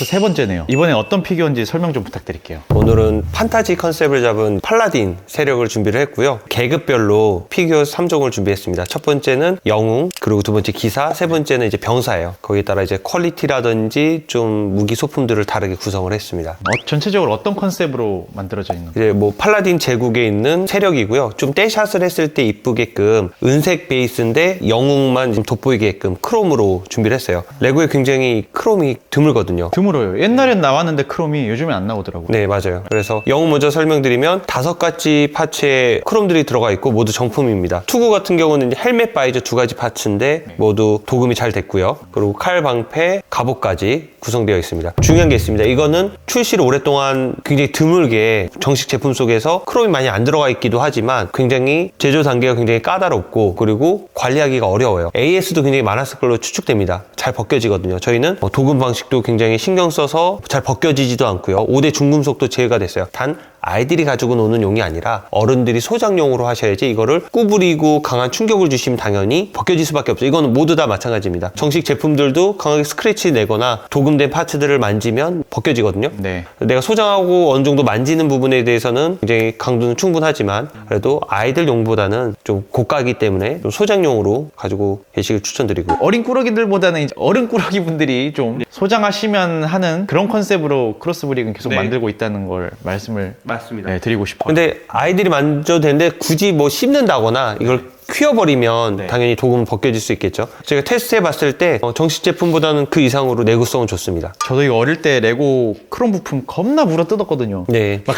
벌써 세 번째네요. 이번에 어떤 피규어인지 설명 좀 부탁드릴게요. 오늘은 판타지 컨셉을 잡은 팔라딘 세력을 준비를 했고요. 계급별로 피규어 3종을 준비했습니다. 첫 번째는 영웅, 그리고 두 번째 기사, 세 번째는 이제 병사예요. 거기에 따라 이제 퀄리티라든지 좀 무기 소품들을 다르게 구성을 했습니다. 어, 전체적으로 어떤 컨셉으로 만들어져 있는 거예요? 이제 뭐 팔라딘 제국에 있는 세력이고요. 좀 떼샷을 했을 때 이쁘게끔 은색 베이스인데 영웅만 좀 돋보이게끔 크롬으로 준비를 했어요. 레고에 굉장히 크롬이 드물거든요. 드물 어요. 옛날엔 나왔는데 크롬이 요즘엔 안 나오더라고요. 네, 맞아요. 그래서 영웅 먼저 설명드리면 다섯 가지 파츠에 크롬들이 들어가 있고 모두 정품입니다. 투구 같은 경우는 이제 헬멧 바이저 두 가지 파츠인데 모두 도금이 잘 됐고요. 그리고 칼, 방패, 갑옷까지 구성되어 있습니다. 중요한 게 있습니다. 이거는 출시를 오랫동안 굉장히 드물게 정식 제품 속에서 크롬이 많이 안 들어가 있기도 하지만 굉장히 제조 단계가 굉장히 까다롭고 그리고 관리하기가 어려워요. AS도 굉장히 많았을 걸로 추측됩니다. 잘 벗겨지거든요. 저희는 뭐 도금 방식도 굉장히 신경 써서 잘 벗겨지지도 않고요. 5대 중금속도 제외가 됐어요. 단 아이들이 가지고 노는 용이 아니라 어른들이 소장용으로 하셔야지 이거를 구부리고 강한 충격을 주시면 당연히 벗겨질 수밖에 없어요. 이거는 모두 다 마찬가지입니다. 정식 제품들도 강하게 스크래치 내거나 도금된 파츠들을 만지면 벗겨지거든요. 네. 내가 소장하고 어느 정도 만지는 부분에 대해서는 굉장히 강도는 충분하지만 그래도 아이들 용보다는 좀 고가이기 때문에 좀 소장용으로 가지고 계시길 추천드리고 어린 꾸러기들보다는 어른 꾸러기 분들이 좀 소장하시면 하는 그런 컨셉으로 크로스 브릭은 계속 네. 만들고 있다는 걸 말씀을 맞습니다. 네, 드리고 싶어요. 근데 아이들이 만져도 되는데 굳이 뭐 씹는다거나 이걸 휘어버리면 네. 당연히 도금은 벗겨질 수 있겠죠. 제가 테스트 해 봤을 때 어, 정식 제품보다는 그 이상으로 내구성은 좋습니다. 저도 이거 어릴 때 레고 크롬 부품 겁나 물어 뜯었거든요. 네. 막,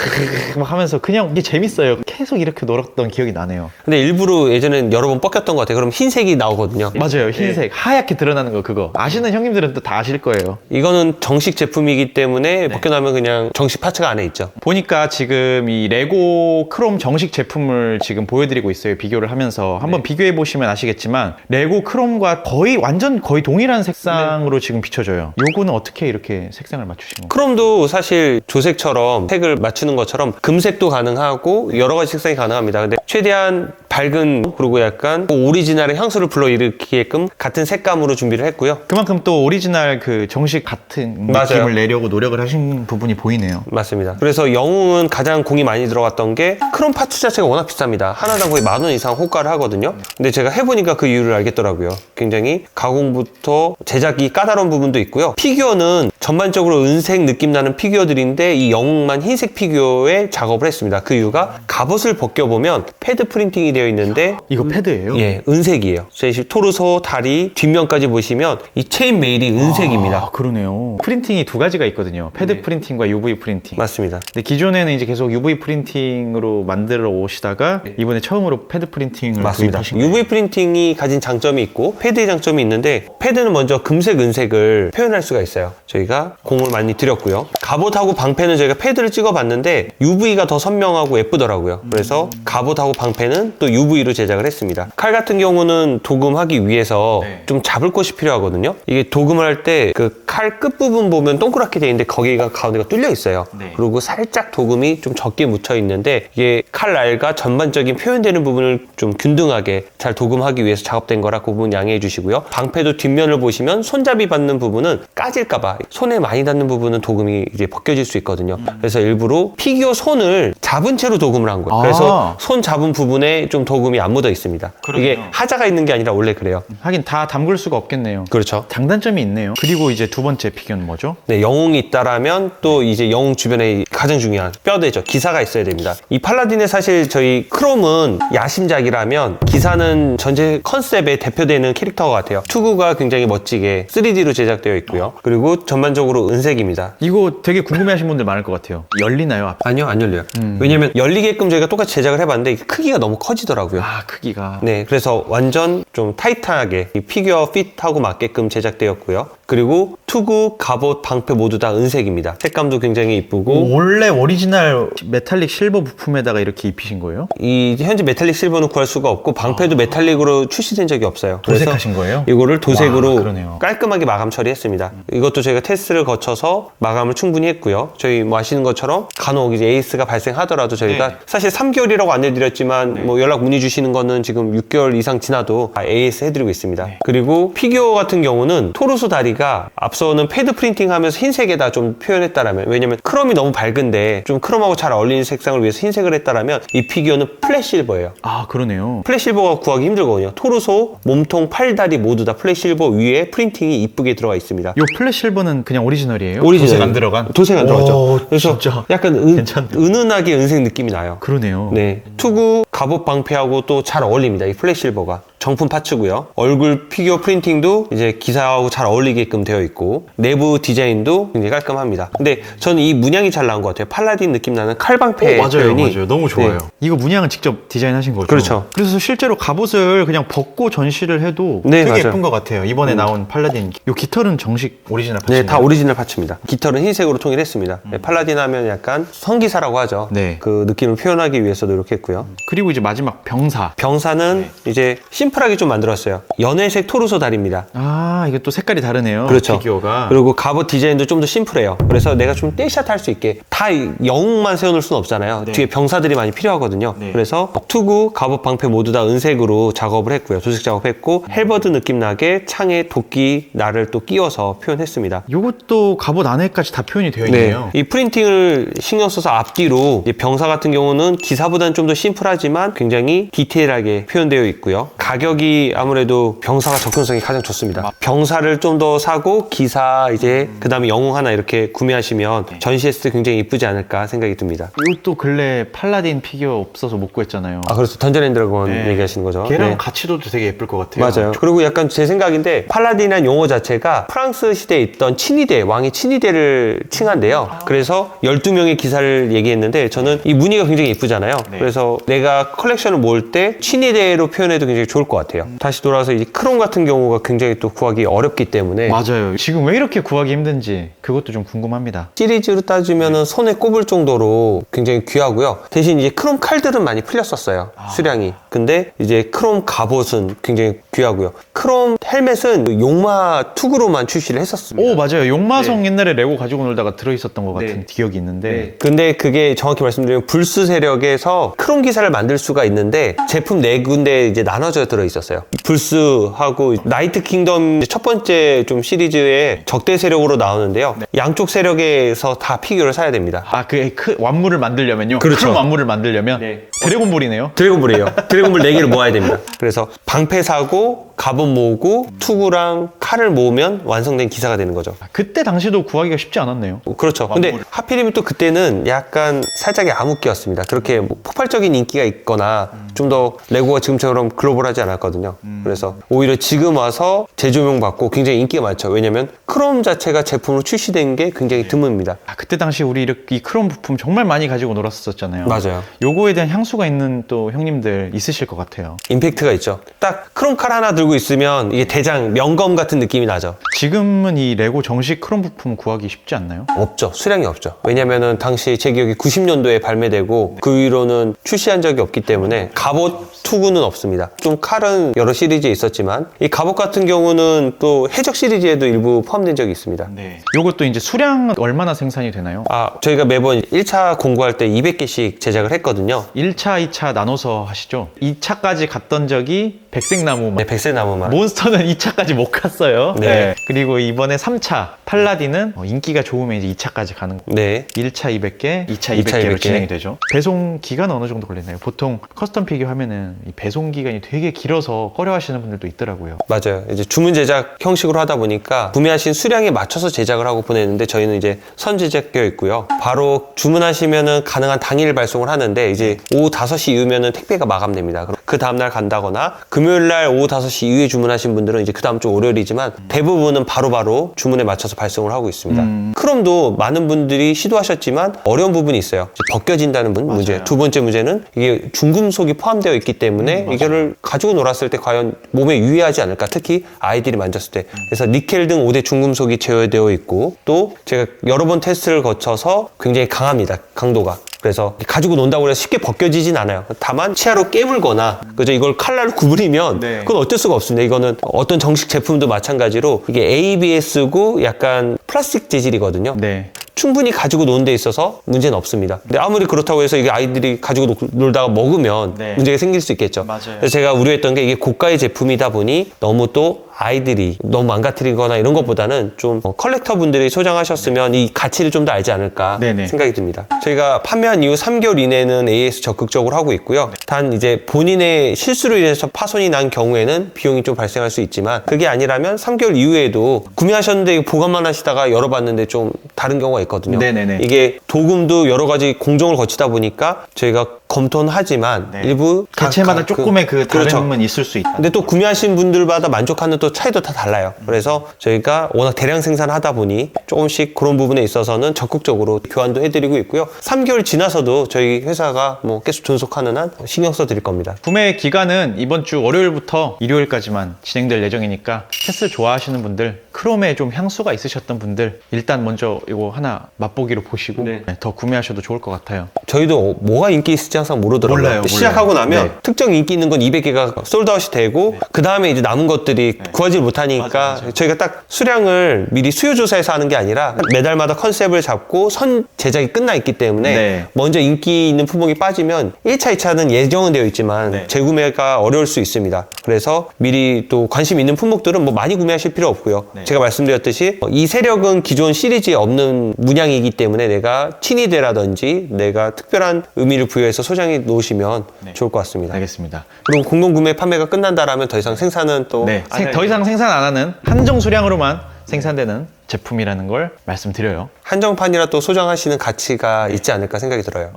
막 하면서 그냥 이게 재밌어요. 계속 이렇게 놀았던 기억이 나네요. 근데 일부러 예전엔 여러 번 벗겼던 것 같아요. 그럼 흰색이 나오거든요. 맞아요. 흰색 하얗게 드러나는 거 그거. 아시는 형님들은 또 다 아실 거예요. 이거는 정식 제품이기 네. 때문에 벗겨나면 그냥 정식 파츠가 안에 있죠. 보니까 지금 이 레고 크롬 정식 제품을 지금 보여드리고 있어요. 비교를 하면서 한번 비교해 보시면 아시겠지만 레고 크롬과 거의 완전 거의 동일한 색상으로 지금 비춰져요. 요거는 어떻게 이렇게 색상을 맞추신 건가요? 크롬도 사실 조색처럼 색을 맞추는 것처럼 금색도 가능하고 여러 가지 색상이 가능합니다. 근데 최대한 밝은 그리고 약간 오리지널의 향수를 불러일으키게끔 같은 색감으로 준비를 했고요. 그만큼 또 오리지널 그 정식 같은 맞아요. 느낌을 내려고 노력을 하신 부분이 보이네요. 맞습니다. 그래서 영웅은 가장 공이 많이 들어갔던 게 크롬 파츠 자체가 워낙 비쌉니다. 하나당 거의 만 원 이상 호가를 하거든요. 근데 제가 해보니까 그 이유를 알겠더라고요. 굉장히 가공부터 제작이 까다로운 부분도 있고요. 피규어는 전반적으로 은색 느낌 나는 피규어들인데 이 영웅만 흰색 피규어에 작업을 했습니다. 그 이유가 갑옷을 벗겨보면 패드 프린팅이 되어 있는데 이거 패드예요? 예, 은색이에요. 저희 토르소, 다리, 뒷면까지 보시면 이 체인 메일이 은색입니다. 아, 그러네요. 프린팅이 두 가지가 있거든요. 패드 네. 프린팅과 UV 프린팅. 맞습니다. 근데 기존에는 이제 계속 UV 프린팅으로 만들어 오시다가 이번에 처음으로 패드 프린팅을 네. 맞습니다. 거예요. UV 프린팅이 가진 장점이 있고 패드의 장점이 있는데 패드는 먼저 금색, 은색을 표현할 수가 있어요. 저희가 공을 많이 들였고요. 갑옷하고 방패는 저희가 패드를 찍어봤는데 UV가 더 선명하고 예쁘더라고요. 그래서 갑옷하고 방패는 또 UV로 제작을 했습니다. 칼 같은 경우는 도금하기 위해서 네. 좀 잡을 곳이 필요하거든요. 이게 도금을 할 때 그 칼 끝부분 보면 동그랗게 돼 있는데 거기가 가운데가 뚫려 있어요. 네. 그리고 살짝 도금이 좀 적게 묻혀 있는데 이게 칼 날과 전반적인 표현되는 부분을 좀 균등하게 잘 도금하기 위해서 작업된 거라 그 부분 양해해 주시고요. 방패도 뒷면을 보시면 손잡이 받는 부분은 까질까봐 손에 많이 닿는 부분은 도금이 이제 벗겨질 수 있거든요. 그래서 일부러 피규어 손을 잡은 채로 도금을 한 거예요. 아. 그래서 손 잡은 부분에 좀 도금이 안 묻어 있습니다. 이게 그러네요. 하자가 있는 게 아니라 원래 그래요. 하긴 다 담글 수가 없겠네요. 그렇죠. 장단점이 있네요. 그리고 이제 두 번째 피규어는 뭐죠? 네, 영웅이 있다라면 또 이제 영웅 주변에 가장 중요한 뼈대죠. 기사가 있어야 됩니다. 이 팔라딘의 사실 저희 크롬은 야심작이라면 기사는 전체 컨셉에 대표되는 캐릭터 같아요. 투구가 굉장히 멋지게 3D로 제작되어 있고요. 그리고 전반적으로 은색입니다. 이거 되게 궁금해하신 분들 많을 것 같아요. 열리나요? 앞? 아니요, 안 열려요. 왜냐면 열리게끔 저희가 똑같이 제작을 해봤는데 이게 크기가 너무 커지더라고요. 아 크기가 네, 그래서 완전 좀 타이트하게 이 피규어 핏하고 맞게끔 제작되었고요. 그리고 투구, 갑옷, 방패 모두 다 은색입니다. 색감도 굉장히 이쁘고 원래 오리지널 메탈릭 실버 부품에다가 이렇게 입히신 거예요? 이 현재 메탈릭 실버는 구할 수가 없고 방패도 메탈릭으로 출시된 적이 없어요. 그래서 도색하신 거예요? 이거를 도색으로 와, 그러네요. 깔끔하게 마감 처리했습니다. 이것도 저희가 테스트를 거쳐서 마감을 충분히 했고요. 저희 뭐 아시는 것처럼 간혹 이제 에이스가 발생하더라도 저희가 네. 사실 3개월이라고 안내드렸지만 뭐 연락 문의 주시는 거는 지금 6개월 이상 지나도 다 AS 해드리고 있습니다. 네. 그리고 피규어 같은 경우는 토르소 다리가 앞서 앞서는 패드 프린팅 하면서 흰색에다 좀 표현했다라면 왜냐면 크롬이 너무 밝은데 좀 크롬하고 잘 어울리는 색상을 위해서 흰색을 했다라면 이 피규어는 플랫 실버예요. 아 그러네요. 플랫실버가 구하기 힘들거든요. 토르소, 몸통, 팔다리 모두 다 플랫실버 위에 프린팅이 이쁘게 들어가 있습니다. 요 플랫 실버는 그냥 오리지널이에요? 오리지널. 도색 안 들어간? 도색 안 들어갔죠. 오, 그래서 진짜 약간 은, 괜찮네. 은은하게 은색 느낌이 나요. 그러네요. 네. 투구 갑옷 방패하고 또 잘 어울립니다. 이 플랫실버가. 정품 파츠고요. 얼굴 피규어 프린팅도 이제 기사하고 잘 어울리게끔 되어 있고 내부 디자인도 굉장히 깔끔합니다. 근데 저는 이 문양이 잘 나온 것 같아요. 팔라딘 느낌 나는 칼방패 어, 맞아요, 표현이 맞아요. 너무 좋아요. 네. 이거 문양은 직접 디자인하신 거죠? 그렇죠. 그래서 실제로 갑옷을 그냥 벗고 전시를 해도 네, 되게 맞아요. 음. 예쁜 것 같아요. 이번에 나온 팔라딘. 요 깃털은 정식 오리지널 네, 파츠인가요? 다 오리지널 파츠입니다. 깃털은 흰색으로 통일했습니다. 네, 팔라딘 하면 약간 성기사라고 하죠. 네. 그 느낌을 표현하기 위해서 노력했고요. 그리고 이제 마지막 병사. 병사는 이제 심 플하게 좀 만들었어요. 연회색 토르소 다리입니다. 아, 이게 또 색깔이 다르네요. 그렇죠. 피규어가. 그리고 갑옷 디자인도 좀 더 심플해요. 그래서 내가 좀 떼샷 할 수 있게 다 영웅만 세워놓을 수는 없잖아요. 네. 뒤에 병사들이 많이 필요하거든요. 네. 그래서 투구, 갑옷, 방패 모두 다 은색으로 작업을 했고요. 도색 작업했고 헬버드 느낌 나게 창에 도끼 날을 또 끼워서 표현했습니다. 요것도 갑옷 안에까지 다 표현이 되어 네. 있네요. 이 프린팅을 신경 써서 앞뒤로 병사 같은 경우는 기사보다는 좀 더 심플하지만 굉장히 디테일하게 표현되어 있고요. 가격이 아무래도 병사가 접근성이 가장 좋습니다. 병사를 좀 더 사고 기사 이제 그다음에 영웅 하나 이렇게 구매하시면 전시했을 때 굉장히 이쁘지 않을까 생각이 듭니다. 이것도 근래 팔라딘 피규어 없어서 못 구했잖아요. 아 그래서 던전 앤 드래곤 네. 얘기하시는 거죠? 걔랑 네. 같이도 되게 예쁠 것 같아요. 맞아요. 그리고 약간 제 생각인데 팔라딘이라는 용어 자체가 프랑스 시대에 있던 친위대, 왕의 친위대를 칭한데요. 그래서 12명의 기사를 얘기했는데 저는 이 무늬가 굉장히 이쁘잖아요. 네. 그래서 내가 컬렉션을 모을 때 친위대로 표현해도 굉장히 좋을 것 같아요. 다시 돌아와서 이 크롬 같은 경우가 굉장히 또 구하기 어렵기 때문에 맞아요. 지금 왜 이렇게 구하기 힘든지 그것도 좀 궁금합니다. 시리즈로 따지면은 손에 꼽을 정도로 굉장히 귀하고요. 대신 이제 크롬 칼들은 많이 풀렸었어요. 수량이. 근데 이제 크롬 갑옷은 굉장히 귀하고요. 크롬 헬멧은 용마 투구로만 출시를 했었습니다. 오 맞아요. 용마성 옛날에 레고 가지고 놀다가 들어있었던 것 같은 네. 기억이 있는데 근데 그게 정확히 말씀드리면 불스 세력에서 크롬 기사를 만들 수가 있는데 제품 네 군데 이제 나눠져 들어 있었어요. 불스하고 나이트 킹덤 첫 번째 좀 시리즈의 적대 세력으로 나오는데요. 양쪽 세력에서 다 피규어를 사야 됩니다. 아그 그 완물을 만들려면요. 그렇죠. 그런 완물을 만들려면 드래곤볼이네요. 드래곤볼이에요. 드래곤볼 4개를 모아야 됩니다. 그래서 방패 사고, 갑옷 모으고, 투구랑 칼을 모으면 완성된 기사가 되는 거죠. 아, 그때 당시도 구하기가 쉽지 않았네요. 그렇죠. 근데 완물. 하필이면 또 그때는 약간 살짝의 암흑기였습니다. 그렇게 뭐 폭발적인 인기가 있거나 좀 더 레고가 지금처럼 글로벌하지 않았거든요. 그래서 오히려 지금 와서 재조명 받고 굉장히 인기가 많죠. 왜냐면 크롬 자체가 제품으로 출시된 게 굉장히 드뭅니다. 아, 그때 당시 우리 이렇게 이 크롬 부품 정말 많이 가지고 놀았었잖아요. 맞아요. 요거에 대한 향수가 있는 또 형님들 있으실 것 같아요. 임팩트가 있죠. 딱 크롬 칼 하나 들고 있으면 이게 대장 명검 같은 느낌이 나죠. 지금은 이 레고 정식 크롬 부품 구하기 쉽지 않나요? 없죠. 수량이 없죠. 왜냐면은 당시 제 기억이 90년도에 발매되고 그 위로는 출시한 적이 없기 때문에 갑옷 투구는 없습니다. 좀 칼은 여러 시리즈에 있었지만 이 갑옷 같은 경우는 또 해적 시리즈에도 일부 포함된 적이 있습니다. 네. 요것도 이제 수량은 얼마나 생산이 되나요? 아, 저희가 매번 1차 공구할 때 200개씩 제작을 했거든요. 1차, 2차 나눠서 하시죠. 2차까지 갔던 적이 백색나무 네, 백세나무만. 몬스터는 2차까지 못 갔어요. 네. 그리고 이번에 3차 팔라딘은 어, 인기가 좋으면 이제 2차까지 가는 거. 네. 1차 200개, 2차 2차 200개로 200개. 진행이 되죠. 배송 기간은 어느 정도 걸리나요? 보통 커스텀 피규어 하면은 이 배송 기간이 되게 길어서 꺼려하시는 분들도 있더라고요. 맞아요. 이제 주문 제작 형식으로 하다 보니까 구매하신 수량에 맞춰서 제작을 하고 보내는데 저희는 이제 선 제작되어 있고요. 바로 주문하시면은 가능한 당일 발송을 하는데 이제 오후 5시 이후면은 택배가 마감됩니다. 그럼 그 다음날 간다거나 금요일 날 오후 5시 이후에 주문하신 분들은 이제 그 다음 주 월요일이지만 대부분은 바로바로 주문에 맞춰서 발송을 하고 있습니다. 크롬도 많은 분들이 시도하셨지만 어려운 부분이 있어요. 벗겨진다는 분 문제. 두 번째 문제는 이게 중금속이 포함되어 있기 때문에 이거를 가지고 놀았을 때 과연 몸에 유의하지 않을까? 특히 아이들이 만졌을 때. 그래서 니켈 등 5대 중금속이 제어되어 있고 또 제가 여러 번 테스트를 거쳐서 굉장히 강합니다. 강도가 그래서 가지고 논다고 해서 쉽게 벗겨지진 않아요. 다만 치아로 깨물거나 그죠 이걸 칼날로 구부리면 네. 그건 어쩔 수가 없습니다. 이거는 어떤 정식 제품도 마찬가지로 이게 ABS고 약간 플라스틱 재질이거든요. 네. 충분히 가지고 노는 데 있어서 문제는 없습니다. 근데 아무리 그렇다고 해서 이게 아이들이 가지고 놀- 놀다가 먹으면 네. 문제가 생길 수 있겠죠. 맞아요. 그래서 제가 우려했던 게 이게 고가의 제품이다 보니 너무 또 아이들이 너무 망가뜨리거나 이런 것보다는 좀 어, 컬렉터 분들이 소장하셨으면 이 가치를 좀 더 알지 않을까 네네. 생각이 듭니다. 저희가 판매한 이후 3개월 이내는 AS 적극적으로 하고 있고요. 단 이제 본인의 실수로 인해서 파손이 난 경우에는 비용이 좀 발생할 수 있지만 그게 아니라면 3개월 이후에도 구매하셨는데 보관만 하시다가 열어봤는데 좀 다른 경우가 있거든요. 네네네. 이게 도금도 여러 가지 공정을 거치다 보니까 저희가 검토는 하지만 네. 일부 각- 개체마다 각- 조금의 그 그렇죠. 다름은 있을 수 있다. 근데 또 구매하신 분들마다 만족하는 또 차이도 다 달라요. 그래서 저희가 워낙 대량 생산하다 보니 조금씩 그런 부분에 있어서는 적극적으로 교환도 해드리고 있고요. 3개월 지나서도 저희 회사가 뭐 계속 존속하는 한 신경 써 드릴 겁니다. 구매 기간은 이번 주 월요일부터 일요일까지만 진행될 예정이니까 캐슬 좋아하시는 분들, 크롬에 좀 향수가 있으셨던 분들 일단 먼저 이거 하나 맛보기로 보시고 네. 네, 더 구매하셔도 좋을 것 같아요. 저희도 뭐가 인기 있을지 항상 모르더라고요. 몰라요, 몰라요. 시작하고 나면 네. 특정 인기 있는 건 200개가 솔드아웃이 되고 그 다음에 이제 남은 것들이 구하지 못하니까 맞아, 맞아. 저희가 딱 수량을 미리 수요 조사해서 하는 게 아니라 매달마다 컨셉을 잡고 선 제작이 끝나 있기 때문에 네. 먼저 인기 있는 품목이 빠지면 1차, 2차는 예정은 되어 있지만 네. 재구매가 어려울 수 있습니다. 그래서 미리 또 관심 있는 품목들은 뭐 많이 구매하실 필요 없고요. 네. 제가 말씀드렸듯이 이 세력은 기존 시리즈에 없는 문양이기 때문에 내가 친위대라든지 내가 특별한 의미를 부여해서 소장해 놓으시면 네. 좋을 것 같습니다. 알겠습니다. 그리고 공동 구매 판매가 끝난다라면 더 이상 생산은 또 네, 안 생- 할- 더 이상 생산 안 하는 한정 수량으로만 생산되는 제품이라는 걸 말씀드려요. 한정판이라 또 소장하시는 가치가 있지 않을까 생각이 들어요.